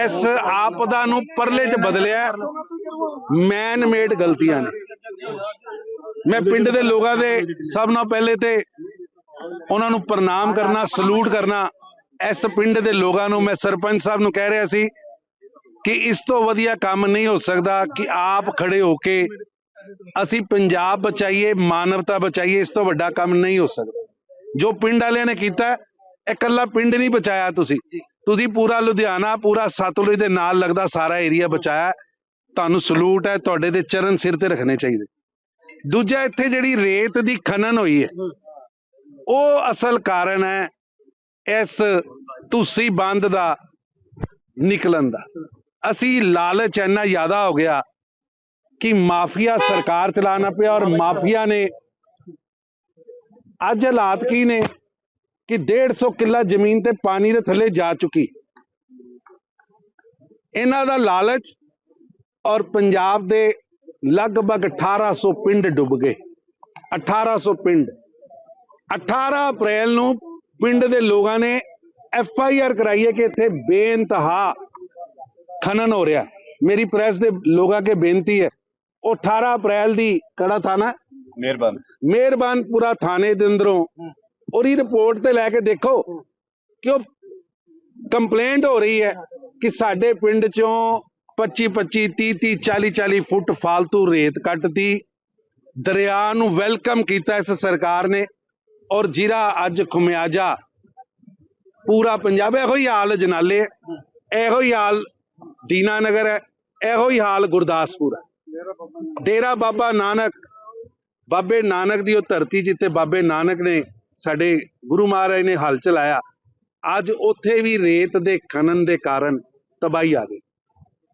ਇਸ ਆਪਦਾ ਨੂੰ ਪਰਲੇ 'ਚ ਬਦਲਿਆ। ਮੈਨ ਮੇਡ ਗਲਤੀਆਂ ਨੇ। ਮੈਂ ਪਿੰਡ ਦੇ ਲੋਕਾਂ ਦੇ ਸਭ ਨਾਲ ਪਹਿਲੇ ਤੇ ਉਹਨਾਂ ਨੂੰ ਪ੍ਰਣਾਮ ਕਰਨਾ, ਸਲੂਟ ਕਰਨਾ, ਇਸ ਪਿੰਡ ਦੇ ਲੋਕਾਂ ਨੂੰ ਮੈਂ ਸਰਪੰਚ ਸਾਹਿਬ ਨੂੰ ਕਹਿ ਰਿਹਾ ਸੀ ਕਿ ਇਸ ਤੋਂ ਵਧੀਆ ਕੰਮ ਨਹੀਂ ਹੋ ਸਕਦਾ ਕਿ ਆਪ ਖੜੇ ਹੋ ਕੇ ਅਸੀਂ ਪੰਜਾਬ ਬਚਾਈਏ, ਮਾਨਵਤਾ ਬਚਾਈਏ, ਇਸ ਤੋਂ ਵੱਡਾ ਕੰਮ ਨਹੀਂ ਹੋ ਸਕਦਾ। ਜੋ ਪਿੰਡ ਵਾਲਿਆਂ ਨੇ ਕੀਤਾ ਇਹ ਇਕੱਲਾ ਪਿੰਡ ਨਹੀਂ ਬਚਾਇਆ ਤੁਸੀਂ। ਤੁਸੀਂ ਪੂਰਾ ਲੁਧਿਆਣਾ, ਪੂਰਾ ਸਤਲੁਜ ਦੇ ਨਾਲ ਲੱਗਦਾ ਸਾਰਾ ਏਰੀਆ ਬਚਾਇਆ। ਤੁਹਾਨੂੰ ਸਲੂਟ ਹੈ, ਤੁਹਾਡੇ ਦੇ ਚਰਨ ਸਿਰ ਤੇ ਰੱਖਣੇ ਚਾਹੀਦੇ। ਦੂਜਾ, ਇੱਥੇ ਜਿਹੜੀ ਰੇਤ ਦੀ ਖਨਨ ਹੋਈ ਹੈ, ਉਹ ਅਸਲ ਕਾਰਨ ਹੈ ਇਸ ਤੁਸੀਂ ਬੰਦ ਦਾ ਨਿਕਲਣ ਦਾ। ਅਸੀਂ ਲਾਲਚ ਇੰਨਾ ਜ਼ਿਆਦਾ ਹੋ ਗਿਆ ਕਿ ਮਾਫੀਆ ਸਰਕਾਰ ਚਲਾਣਾ ਪਿਆ ਔਰ ਮਾਫੀਆ ਨੇ ਅੱਜ ਹਾਲਾਤ ਕੀ ਨੇ? ਕਿ 150 ਕਿੱਲਾ ਜ਼ਮੀਨ ਤੇ ਪਾਣੀ ਦੇ ਥੱਲੇ ਜਾ ਚੁੱਕੀ। ਇਹਨਾਂ ਦਾ ਲਾਲਚ ਔਰ ਪੰਜਾਬ ਦੇ ਲਗਭਗ 1800 ਪਿੰਡ ਡੁੱਬ ਗਏ। 1800 ਪਿੰਡ। 18 ਅਪ੍ਰੈਲ ਨੂੰ ਪਿੰਡ ਦੇ ਲੋਕਾਂ ਨੇ ਐਫ ਆਈ ਆਰ ਕਰਾਈ ਹੈ ਕਿ ਇੱਥੇ ਬੇਇੰਤਹਾ ਖਨਨ ਹੋ ਰਿਹਾ ਮੇਰੀ ਪ੍ਰੈਸ ਦੇ ਲੋਕਾਂ ਕੇ ਬੇਨਤੀ ਹੈ ਉਹ 18 ਅਪ੍ਰੈਲ ਦੀ ਕਿਹੜਾ ਥਾਣਾ ਮਿਹਰਬਾਨ। ਮਿਹਰਬਾਨਪੁਰਾ ਥਾਣੇ ਦੇ ਅੰਦਰੋਂ। ਔਰ ਇਹ ਰਿਪੋਰਟ ਤੇ ਲੈ ਕੇ ਦੇਖੋ ਕਿ ਉਹ ਕੰਪਲੇਂਟ ਹੋ ਰਹੀ ਹੈ ਕਿ ਸਾਡੇ ਪਿੰਡ ਚੋਂ 25 25 30 30 40 40 ਫੁੱਟ ਫਾਲਤੂ ਰੇਤ ਕੱਟਤੀ। ਦਰਿਆ ਨੂੰ ਵੈਲਕਮ ਕੀਤਾ ਇਸ ਸਰਕਾਰ ਨੇ ਔਰ ਜਿਹੜਾ ਅੱਜ ਖੁਮਿਆਜਾ। ਪੂਰਾ ਪੰਜਾਬ ਇਹੋ ਹੀ ਹਾਲ ਜਨਾਲੇ ਇਹੋ ਹੀ ਹਾਲ ਦੀਨਾ ਨਗਰ ਹੈ। ਇਹੋ ਹੀ ਹਾਲ ਗੁਰਦਾਸਪੁਰ ਹੈ। ਡੇਰਾ ਬਾਬਾ ਨਾਨਕ, ਬਾਬੇ ਨਾਨਕ ਦੀ ਉਹ ਧਰਤੀ ਜਿੱਥੇ ਬਾਬੇ ਨਾਨਕ ਨੇ ਸਾਡੇ ਗੁਰੂ ਮਹਾਰਾਜ ਨੇ ਹਲ ਚਲਾਇਆ। ਅੱਜ ਉੱਥੇ ਵੀ ਰੇਤ ਦੇ ਖਨਨ ਦੇ ਕਾਰਨ ਤਬਾਹੀ ਆ ਗਈ।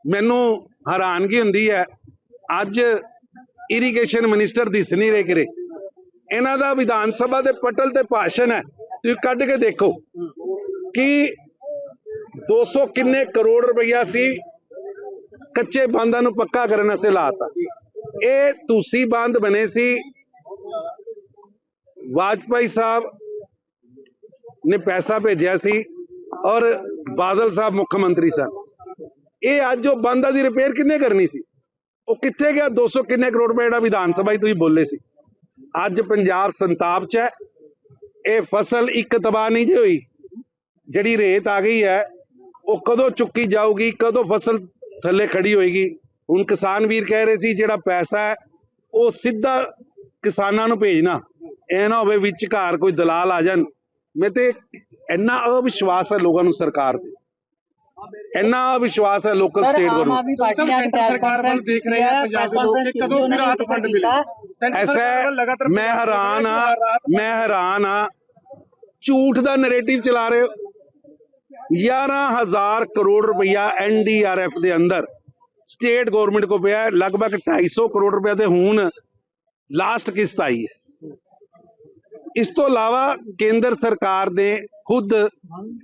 ਮੈਨੂੰ ਹੈਰਾਨਗੀ ਹੁੰਦੀ ਹੈ, ਅੱਜ ਇਰੀਗੇਸ਼ਨ ਮਿਨਿਸਟਰ ਦਿਸ ਨਹੀਂ ਰਹੇ ਕਿਰੇ ਇਹਨਾਂ ਦਾ ਵਿਧਾਨ ਸਭਾ ਦੇ ਪਟਲ ਤੇ ਭਾਸ਼ਣ ਹੈ, ਤੁਸੀਂ ਕੱਢ ਕੇ ਦੇਖੋ ਕਿ 200 ਕਿੰਨੇ ਕਰੋੜ ਰੁਪਈਆ ਸੀ ਕੱਚੇ ਬੰਦਾਂ ਨੂੰ ਪੱਕਾ ਕਰਨ ਵਾਸਤੇ ਲਾਤਾ। ਇਹ ਤੁਸੀਂ ਬੰਦ ਬਣੇ ਸੀ ਵਾਜਪਾਈ ਸਾਹਿਬ ਨੇ ਪੈਸਾ ਭੇਜਿਆ ਸੀ ਔਰ ਬਾਦਲ ਸਾਹਿਬ ਮੁੱਖ ਮੰਤਰੀ ਸਨ। ਇਹ ਅੱਜ ਉਹ ਬੰਦਾਂ ਦੀ ਰਿਪੇਅਰ ਕਿੰਨੇ ਕਰਨੀ ਸੀ? ਉਹ ਕਿੱਥੇ ਗਿਆ? 200 ਕਿੰਨੇ ਕਰੋੜ ਰੁਪਏ ਜਿਹੜਾ ਵਿਧਾਨ ਸਭਾ 'ਚ ਤੁਸੀਂ ਬੋਲੇ ਸੀ। ਅੱਜ ਪੰਜਾਬ ਸੰਤਾਪ 'ਚ ਹੈ। ਇਹ ਫਸਲ ਇੱਕ ਤਬਾਹ ਨਹੀਂ ਜੇ ਹੋਈ। ਜਿਹੜੀ ਰੇਤ ਆ ਗਈ ਹੈ, ਉਹ ਕਦੋਂ ਚੁੱਕੀ ਜਾਊਗੀ? ਕਦੋਂ ਫਸਲ ਥੱਲੇ ਖੜੀ ਹੋਏਗੀ? ਹੁਣ ਕਿਸਾਨ ਵੀਰ ਕਹਿ ਰਹੇ ਸੀ, ਜਿਹੜਾ ਪੈਸਾ ਹੈ, ਉਹ ਸਿੱਧਾ ਕਿਸਾਨਾਂ ਨੂੰ ਭੇਜਣਾ। ਇਹ ਨਾ ਹੋਵੇ ਵਿੱਚ ਘਰ ਕੋਈ ਦਲਾਲ ਆ ਜਾਣ। ਮੈਂ ਤੇ ਇੰਨਾ ਅਵਿਸ਼ਵਾਸ ਹੈ ਲੋਕਾਂ ਨੂੰ ਸਰਕਾਰ ਤੇ। ਇੰਨਾ ਅਵਿਸ਼ਵਾਸ ਹੈ ਲੋਕਲ ਸਟੇਟ ਵੱਲ। ਕਾਨਫਰੰਸ ਦੇਖ ਰਹੇ ਆ ਪੰਜਾਬ ਦੇ ਲੋਕ। ਕਿ ਕਦੋਂ ਵੀ ਰਾਹਤ ਫੰਡ ਮਿਲੇ। ਐਸਾ ਮੈਂ ਹੈਰਾਨ ਆ ਮੈਂ ਹੈਰਾਨ ਆ ਝੂਠ ਦਾ ਨੈਰੇਟਿਵ ਚਲਾ ਰਹੇ ਹੋ। 11000 ਕਰੋੜ ਰੁਪਇਆ ਐਨਡੀਆਰਐਫ ਦੇ ਅੰਦਰ ਸਟੇਟ ਗਵਰਨਮੈਂਟ ਕੋ ਪਿਆ ਲਗਭਗ 250 ਕਰੋੜ ਰੁਪਇਆ ਤੇ ਹੁਣ ਲਾਸਟ ਕਿਸ਼ਤ ਆਈ ਹੈ। ਇਸ ਤੋਂ ਇਲਾਵਾ ਕੇਂਦਰ ਸਰਕਾਰ ਦੇ ਖੁਦ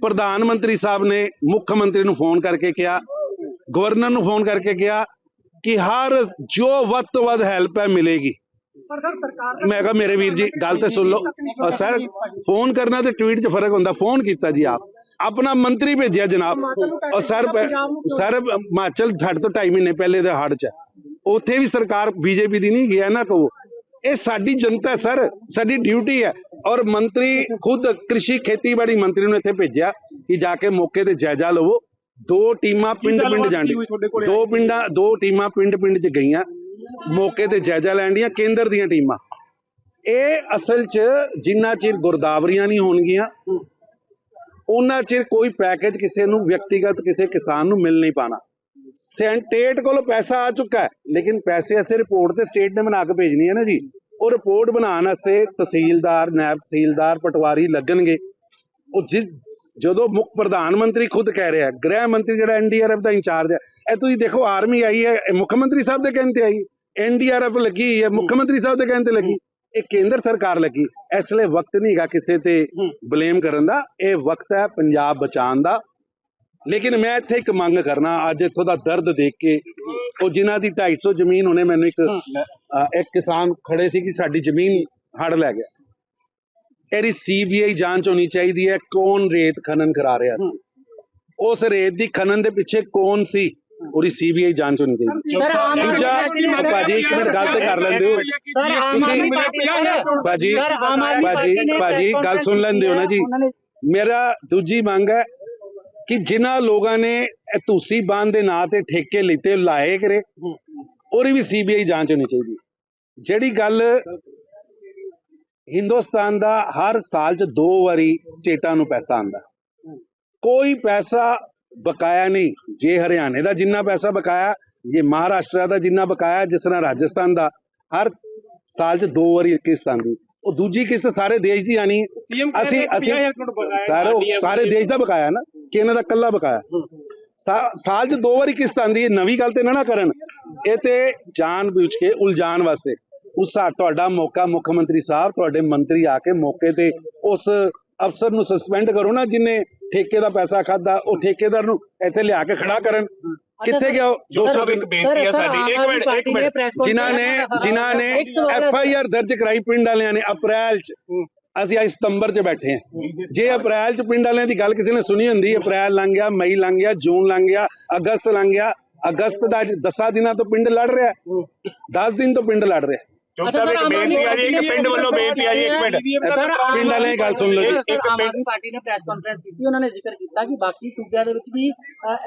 ਪ੍ਰਧਾਨ ਮੰਤਰੀ ਸਾਹਿਬ ਨੇ ਮੁੱਖ ਮੰਤਰੀ ਨੂੰ ਫੋਨ ਕਰਕੇ ਕਿਹਾ, ਗਵਰਨਰ ਨੂੰ ਫੋਨ ਕਰਕੇ ਕਿਹਾ ਕਿ ਹਰ ਜੋ ਵੱਧ ਤੋਂ ਵੱਧ ਹੈਲਪ ਹੈ ਮਿਲੇਗੀ। ਮੈਂ ਕਿਹਾ, ਮੇਰੇ ਵੀਰ ਜੀ, ਗੱਲ ਤੇ ਸੁਣ ਲਓ। ਸਰ, ਫੋਨ ਕਰਨਾ ਤੇ ਟਵੀਟ 'ਚ ਫ਼ਰਕ ਹੁੰਦਾ। ਫੋਨ ਕੀਤਾ ਜੀ ਆਪ। ਆਪਣਾ ਮੰਤਰੀ ਭੇਜਿਆ ਜਨਾਬ। ਔਰ ਸਰ ਸਰ, ਹਿਮਾਚਲ ਸਾਡੇ ਤੋਂ 2.5 ਮਹੀਨੇ ਪਹਿਲੇ ਦੇ ਹੜ 'ਚ। ਉੱਥੇ ਵੀ ਸਰਕਾਰ ਬੀਜੇਪੀ ਦੀ ਨਹੀਂ, ਗਿਆ ਨਾ ਕਹੋ। ਇਹ ਸਾਡੀ ਜਨਤਾ ਹੈ ਸਰ ਸਾਡੀ ਡਿਊਟੀ ਹੈ। ਔਰ ਮੰਤਰੀ ਖੁਦ ਕ੍ਰਿਸ਼ੀ ਖੇਤੀਬਾੜੀ ਮੰਤਰੀ ਨੂੰ ਇੱਥੇ ਭੇਜਿਆ ਕਿ ਜਾ ਕੇ ਮੌਕੇ ਤੇ ਜਾਇਜ਼ਾ ਲਵੋ। ਦੋ ਟੀਮਾਂ ਪਿੰਡ ਪਿੰਡ ਜਾਂਦੀ ਦੋ ਪਿੰਡਾਂ ਦੋ ਟੀਮਾਂ ਪਿੰਡ ਪਿੰਡ 'ਚ ਗਈਆਂ। ਮੌਕੇ ਤੇ ਜਾਇਜ਼ਾ ਲੈਣ ਦੀਆਂ ਕੇਂਦਰ ਦੀਆਂ ਟੀਮਾਂ। ਇਹ ਅਸਲ 'ਚ ਜਿੰਨਾ ਚਿਰ ਗੁਰਦਾਵਰੀਆਂ ਨਹੀਂ ਹੋਣਗੀਆਂ ਉਹਨਾਂ ਚਿਰ ਕੋਈ ਪੈਕੇਜ ਕਿਸੇ ਨੂੰ ਵਿਅਕਤੀਗਤ ਕਿਸੇ ਕਿਸਾਨ ਨੂੰ ਮਿਲ ਨਹੀਂ ਪਾਣਾ। ਸਟੇਟ ਕੋਲ ਪੈਸਾ ਆ ਚੁੱਕਾ ਹੈ ਲੇਕਿਨ ਪੈਸੇ ਐਸੇ ਰਿਪੋਰਟ ਤੇ ਸਟੇਟ ਨੇ ਬਣਾ ਕੇ ਭੇਜਣੀ ਹੈ ਨਾ ਜੀ। ਉਹ ਰਿਪੋਰਟ ਬਣਾਉਣ ਵਾਸਤੇ ਤਹਿਸੀਲਦਾਰ ਨਾਇਬ ਤਹਿਸੀਲਦਾਰ ਪਟਵਾਰੀ ਲੱਗਣਗੇ। ਉਹ ਜਿਸ ਜਦੋਂ ਮੁੱਖ ਪ੍ਰਧਾਨ ਮੰਤਰੀ ਖੁਦ ਕਹਿ ਰਿਹਾ ਗ੍ਰਹਿ ਮੰਤਰੀ ਜਿਹੜਾ ਐਨਡੀਆਰਐਫ ਦਾ ਇੰਚਾਰਜ ਹੈ ਇਹ ਤੁਸੀਂ ਦੇਖੋ ਆਰਮੀ ਆਈ ਹੈ ਮੁੱਖ ਮੰਤਰੀ ਸਾਹਿਬ ਦੇ ਕਹਿਣ ਤੇ ਆਈ। ਐਨਡੀਆਰਐਫ ਲੱਗੀ ਹੈ ਮੁੱਖ ਮੰਤਰੀ ਸਾਹਿਬ ਦੇ ਕਹਿਣ ਤੇ ਲੱਗੀ। ਇਹ ਕੇਂਦਰ ਸਰਕਾਰ ਲੱਗੀ। ਇਸ ਲਈ ਵਕਤ ਨਹੀਂ ਹੈਗਾ ਕਿਸੇ ਤੇ ਬਲੇਮ ਕਰਨ ਦਾ। ਇਹ ਵਕਤ ਹੈ ਪੰਜਾਬ ਬਚਾਉਣ ਦਾ। ਲੇਕਿਨ ਮੈਂ ਇੱਥੇ ਇੱਕ ਮੰਗ ਕਰਨਾ ਅੱਜ ਇੱਥੋਂ ਦਾ ਦਰਦ ਦੇਖ ਕੇ ਉਹ ਜਿਨ੍ਹਾਂ ਦੀ 250 ਜ਼ਮੀਨ ਉਹਨੇ ਮੈਨੂੰ ਇੱਕ ਇੱਕ ਕਿਸਾਨ ਖੜੇ ਸੀ ਕਿ ਸਾਡੀ ਜ਼ਮੀਨ ਹੜ ਲੈ ਗਿਆ। ਇਹਦੀ ਸੀਬੀਆਈ ਜਾਂਚ ਹੋਣੀ ਚਾਹੀਦੀ ਹੈ ਕੌਣ ਰੇਤ ਖਨਨ ਕਰਾ ਰਿਹਾ ਸੀ? ਉਸ ਰੇਤ ਦੀ ਖਨਨ ਦੇ ਪਿੱਛੇ ਕੌਣ ਸੀ? ਉਹਦੀ ਸੀਬੀਆਈ ਜਾਂਚ ਹੋਣੀ ਚਾਹੀਦੀ ਦੂਜਾ ਭਾਜੀ ਇੱਕ ਮਿੰਟ ਗੱਲ ਤੇ ਕਰ ਲੈਂਦੇ ਹੋ। ਸਰ ਆਮ ਆਦਮੀ ਪਾਰਟੀ ਨੇ ਭਾਜੀ ਭਾਜੀ ਭਾਜੀ ਗੱਲ ਸੁਣ ਲੈਂਦੇ ਹੋ ਨਾ ਜੀ। ਮੇਰਾ ਦੂਜੀ ਮੰਗ ਹੈ ਕਿ ਜਿਨ੍ਹਾਂ ਲੋਕਾਂ ਨੇ ਇਹ ਤੁਸੀਂ ਦੇ ਨਾਂ ਤੇ ਠੇਕੇ ਲਿੱਤੇ ਲਾਏ ਕਰੇ। ਉਹਦੀ ਵੀ ਸੀਬੀਆਈ ਜਾਂਚ ਹੋਣੀ ਚਾਹੀਦੀ। ਜਿਹੜੀ ਗੱਲ ਹਿੰਦੁਸਤਾਨ ਦਾ ਹਰ ਸਾਲ 'ਚ ਦੋ ਵਾਰੀ ਸਟੇਟਾਂ ਨੂੰ ਪੈਸਾ ਆਂਦਾ ਕੋਈ ਪੈਸਾ ਬਕਾਇਆ ਨਹੀਂ, ਜੇ ਹਰਿਆਣੇ ਦਾ ਜਿੰਨਾ ਪੈਸਾ ਬਕਾਇਆ, ਜੇ ਮਹਾਰਾਸ਼ਟਰ ਦਾ ਜਿੰਨਾ ਬਕਾਇਆ, ਜਿਸ ਤਰ੍ਹਾਂ ਰਾਜਸਥਾਨ ਦਾ, ਹਰ ਸਾਲ 'ਚ ਦੋ ਵਾਰੀ ਕਿਸ਼ਤ ਆਂਦੀ ਉਹ ਦੂਜੀ ਕਿਸ਼ਤ ਸਾਰੇ ਦੇਸ਼ ਦੀ ਆਣੀ। ਅਸੀਂ ਅਸੀਂ ਸਾਰੇ ਸਾਰੇ ਦੇਸ਼ ਦਾ ਬਕਾਇਆ ਨਾ ਕਿ ਇਹਨਾਂ ਦਾ ਕੱਲਾ ਬਕਾਇਆ। ਸਾਲ 'ਚ ਦੋ ਵਾਰੀ ਕਿਸ਼ਤ ਆਂਦੀ ਹੈ ਨਵੀਂ ਗੱਲ ਤੇ ਨਾ ਨਾ ਕਰਨ। ਇਹ ਤੇ ਜਾਣ ਬੁੱਝ ਕੇ ਉਲਝਾਉਣ ਵਾਸਤੇ। ਉਸ ਤੁਹਾਡਾ ਮੌਕਾ ਮੁੱਖ ਮੰਤਰੀ ਸਾਹਿਬ ਤੁਹਾਡੇ ਮੰਤਰੀ ਆ ਕੇ ਮੌਕੇ ਤੇ ਉਸ ਅਫਸਰ ਨੂੰ ਸਸਪੈਂਡ ਕਰੋ ਨਾ ਜਿਨੇ ਠੇਕੇ ਦਾ ਪੈਸਾ ਖਾਦਾ ਉਹ ਠੇਕੇਦਾਰ ਨੂੰ ਇੱਥੇ ਲਿਆ ਕੇ ਖੜਾ ਕਰਨ। ਕਿੱਥੇ ਗਿਆ ਉਹ? ਦੋ ਸੌ ਇੱਕ ਬੇਨਤੀ ਹੈ ਸਾਡੀ ਇੱਕ ਮਿੰਟ ਇੱਕ ਮਿੰਟ। ਜਿਨ੍ਹਾਂ ਨੇ ਜਿਨ੍ਹਾਂ ਨੇ ਐਫ ਆਈ ਆਰ ਦਰਜ ਕਰਾਈ ਪਿੰਡ ਵਾਲਿਆਂ ਨੇ ਅਪ੍ਰੈਲ ਚ ਅਸੀਂ ਅੱਜ ਸਤੰਬਰ ਚ ਬੈਠੇ ਹਾਂ। ਜੇ ਅਪ੍ਰੈਲ ਚ ਪਿੰਡ ਵਾਲਿਆਂ ਦੀ ਗੱਲ ਕਿਸੇ ਨੇ ਸੁਣੀ ਹੁੰਦੀ ਅਪ੍ਰੈਲ ਲੰਘ ਗਿਆ ਮਈ ਲੰਘ ਗਿਆ ਜੂਨ ਲੰਘ ਗਿਆ ਅਗਸਤ ਲੰਘ ਗਿਆ ਅਗਸਤ ਦਾ 10 ਦਿਨਾਂ ਤੋਂ ਪਿੰਡ ਲੜ ਰਿਹਾ। 10 ਦਿਨ ਤੋਂ ਪਿੰਡ ਲੜ ਰਿਹਾ। ਚੁੱਪ ਸਾਹਿਬ ਇੱਕ ਬੇਨਤੀ ਹੈ ਜੀ ਇੱਕ ਪਿੰਡ ਵੱਲੋਂ ਬੇਨਤੀ ਹੈ ਜੀ ਇੱਕ ਮਿੰਟ। ਪਿੰਡ ਵਾਲਿਆਂ ਦੀ ਗੱਲ ਸੁਣ ਲਓ ਜੀ। ਇੱਕ ਆਮ ਆਦਮੀ ਪਾਰਟੀ ਨੇ ਪ੍ਰੈਸ ਕਾਨਫਰੰਸ ਕੀਤੀ ਉਹਨਾਂ ਨੇ ਜ਼ਿਕਰ ਕੀਤਾ ਕਿ ਬਾਕੀ ਸੂਬਿਆਂ ਦੇ ਵਿੱਚ ਵੀ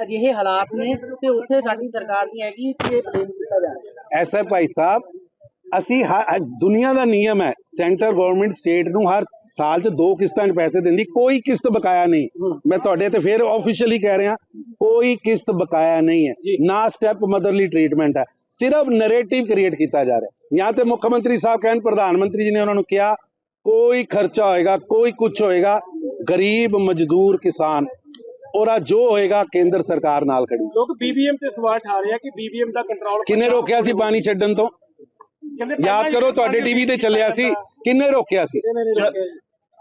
ਅਜਿਹੇ ਹਾਲਾਤ ਨੇ ਤੇ ਉੱਥੇ ਸਾਡੀ ਸਰਕਾਰ ਨਹੀਂ ਹੈਗੀ ਕਿ ਇਹ ਬਲੇਮ ਕੀਤਾ ਜਾ ਰਿਹਾ ਐਸਾ ਭਾਈ ਸਾਹਿਬ ਅਸੀਂ ਦੁਨੀਆ ਦਾ ਨਿਯਮ ਹੈ ਸੈਂਟਰ ਗਵਰਨਮੈਂਟ ਸਟੇਟ ਨੂੰ ਹਰ ਸਾਲ 'ਚ ਦੋ ਕਿਸ਼ਤਾਂ 'ਚ ਪੈਸੇ ਦਿੰਦੀ ਕੋਈ ਕਿਸ਼ਤ ਬਕਾਇਆ ਨਹੀਂ। ਮੈਂ ਤੁਹਾਡੇ ਤੇ ਫਿਰ ਆਫੀਸ਼ੀਅਲੀ ਕਹਿ ਰਿਹਾ ਕੋਈ ਕਿਸ਼ਤ ਬਕਾਇਆ ਨਹੀਂ ਹੈ। ਨਾ ਸਟੈਪ ਮਦਰਲੀ ਟ੍ਰੀਟਮੈਂਟ ਹੈ। ਸਿਰਫ ਨੈਰੇਟਿਵ ਕ੍ਰੀਏਟ ਕੀਤਾ ਜਾ ਰਿਹਾ ਜਾਂ ਤੇ ਮੁੱਖ ਮੰਤਰੀ ਸਾਹਿਬ ਕਹਿਣ ਪ੍ਰਧਾਨ ਮੰਤਰੀ ਜੀ ਨੇ ਉਹਨਾਂ ਨੂੰ ਕਿਹਾ ਕੋਈ ਖਰਚਾ ਹੋਏਗਾ ਕੋਈ ਕੁਝ ਹੋਏਗਾ ਗਰੀਬ ਮਜ਼ਦੂਰ ਕਿਸਾਨ ਔਰ ਜੋ ਹੋਏਗਾ ਕੇਂਦਰ ਸਰਕਾਰ ਨਾਲ ਖੜੀ। ਲੋਕ ਬੀਬੀਐਮ ਤੇ ਸਵਾਲ ਉਠਾ ਰਹੇ ਆ ਕਿ ਬੀਬੀਐਮ ਦਾ ਕੰਟਰੋਲ ਕਿੰਨੇ ਰੋਕਿਆ ਸੀ ਪਾਣੀ ਛੱਡਣ ਤੋਂ? ਯਾਦ ਕਰੋ ਤੁਹਾਡੇ ਟੀਵੀ ਤੇ ਚੱਲਿਆ ਸੀ। ਕਿੰਨੇ ਰੋਕਿਆ ਸੀ?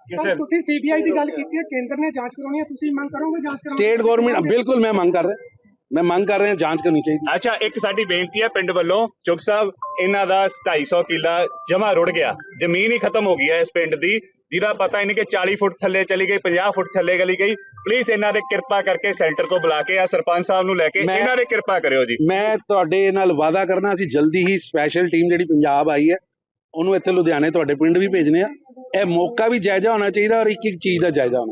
ਤੁਸੀਂ ਸੀਬੀਆਈ ਦੀ ਗੱਲ ਕੀਤੀ ਹੈ ਕੇਂਦਰ ਨੇ ਜਾਂਚ ਕਰਾਉਣੀ ਹੈ ਤੁਸੀਂ ਮੰਗ ਕਰੋਗੇ ਜਾਂਚ ਕਰਾਉਣੀ ਸਟੇਟ ਗਵਰਨਮੈਂਟ ਬਿਲਕੁਲ ਮੈਂ ਮੰਗ ਕਰ ਰਿਹਾ। ਮੈਂ ਮੰਗ ਕਰ ਰਿਹਾ ਜਾਂਚ ਕਰਨੀ ਚਾਹੀਦੀ ਅੱਛਾ ਇੱਕ ਸਾਡੀ ਬੇਨਤੀ ਹੈ ਪਿੰਡ ਵੱਲੋਂ ਚੁੱਪ ਸਾਹਿਬ ਇਹਨਾਂ ਦਾ 250 ਕਿੱਲਾ ਜਮਾ ਰੁੜ ਗਿਆ। ਜ਼ਮੀਨ ਹੀ ਖਤਮ ਹੋ ਗਈ ਹੈ ਇਸ ਪਿੰਡ ਦੀ। ਜਿਹਦਾ ਪਤਾ ਹੀ ਨਹੀਂ ਕਿ 40 ਫੁੱਟ ਥੱਲੇ ਚਲੀ ਗਈ 50 ਫੁੱਟ ਥੱਲੇ ਗਲੀ ਗਈ। ਪਲੀਜ਼ ਇਹਨਾਂ ਦੇ ਕਿਰਪਾ ਕਰਕੇ ਸੈਂਟਰ ਕੋ ਬੁਲਾ ਕੇ ਆ ਸਰਪੰਚ ਸਾਹਿਬ ਨੂੰ ਲੈ ਕੇ ਇਹਨਾਂ ਦੇ ਕਿਰਪਾ ਕਰਿਓ ਜੀ। ਮੈਂ ਤੁਹਾਡੇ ਨਾਲ ਵਾਅਦਾ ਕਰਨਾ ਅਸੀਂ ਜਲਦੀ ਹੀ ਸਪੈਸ਼ਲ ਟੀਮ ਜਿਹੜੀ ਪੰਜਾਬ ਆਈ ਹੈ ਉਹਨੂੰ ਇੱਥੇ ਲੁਧਿਆਣੇ ਤੁਹਾਡੇ ਪਿੰਡ ਵੀ ਭੇਜਨੇ ਆ। ਇਹ ਮੌਕਾ ਵੀ ਜਾਇਜ਼ਾ ਹੋਣਾ ਚਾਹੀਦਾ ਔਰ ਇੱਕ ਇੱਕ ਚੀਜ਼ ਦਾ ਜਾਇਜ਼ਾ ਹੋਣਾ